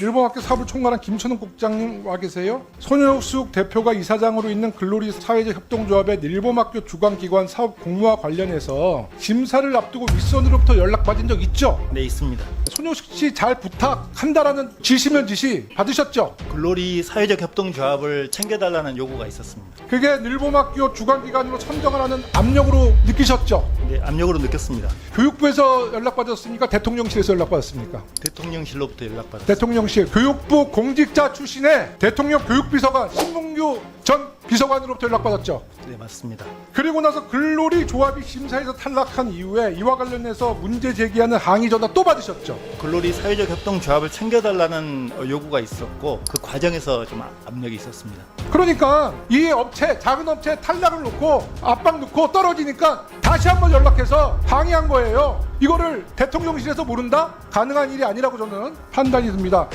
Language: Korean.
일본학교 사업을 총괄한 김천웅 국장님 와 계세요. 손효숙 대표가 이사장으로 있는 글로리 사회적 협동조합의 일본학교 주관기관 사업 공모와 관련해서 심사를 앞두고 윗선으로부터 연락 받은 적 있죠? 네 있습니다. 손효숙 씨잘 부탁한다라는 지시면 지시 받으셨죠? 글로리 사회적 협동조합을 챙겨달라는 요구가 있었습니다. 그게 일본학교 주관기관으로 선정을 하는 압력으로 느끼셨죠? 네, 압력으로 느꼈습니다. 교육부에서 연락 받았습니까? 대통령실에서 연락 받았습니까? 대통령실로부터 연락 받았습니다. 대통령 실 교육부 공직자 출신의 대통령 교육비서관 신문규 전 비서관으로부터 연락받았죠. 네 맞습니다. 그리고 나서 글로리 조합이 심사에서 탈락한 이후에 이와 관련해서 문제 제기하는 항의 전화 또 받으셨죠. 글로리 사회적 협동 조합을 챙겨달라는 어, 요구가 있었고 그 과정에서 좀 아- 압력이 있었습니다. 그러니까 이 업체 작은 업체 탈락을 놓고 압박 놓고 떨어지니까 다시 한번 연락해서 항의한 거예요. 이거를 대통령실에서 모른다? 가능한 일이 아니라고 저는 판단이 듭니다.